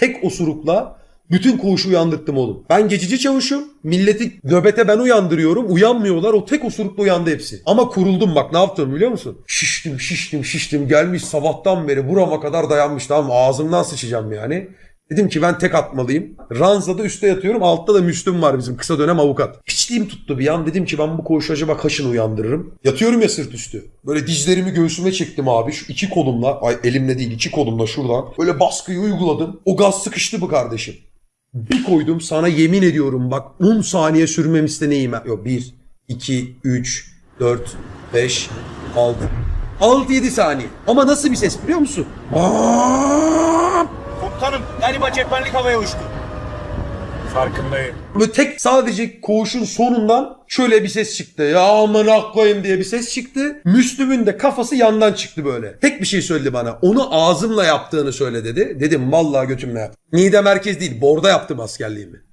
tek osurukla bütün koğuşu uyandırttım oğlum. Ben geçici çavuşum. Milleti nöbete ben uyandırıyorum. Uyanmıyorlar. O tek osurukla uyandı hepsi. Ama kuruldum bak ne yaptım biliyor musun? Şiştim şiştim şiştim. Gelmiş sabahtan beri burama kadar dayanmış tamam? Ağzımdan sıçacağım yani. Dedim ki ben tek atmalıyım. Ranzada üstte yatıyorum. Altta da Müslüm var bizim kısa dönem avukat. Hiçliğim tuttu bir an. Dedim ki ben bu koğuşu acaba kaçını uyandırırım. Yatıyorum ya sırt üstü. Böyle dizlerimi göğsüme çektim abi. Şu iki kolumla. Ay elimle değil iki kolumla şuradan. Böyle baskıyı uyguladım. O gaz sıkıştı bu kardeşim. Bir koydum sana yemin ediyorum bak 10 saniye sürmemişte neyim? Yok 1, 2, 3, 4, 5, 6. 6-7 saniye. Ama nasıl bir ses biliyor musun? Komutanım galiba cephanelik havaya uçtu. Farkındayım. Böyle tek sadece koğuşun sonundan şöyle bir ses çıktı. Ya amına koyayım diye bir ses çıktı. Müslüm'ün de kafası yandan çıktı böyle. Tek bir şey söyledi bana. Onu ağzımla yaptığını söyle dedi. Dedim vallahi götümle yap. Niğde merkez değil. Borda yaptım askerliğimi.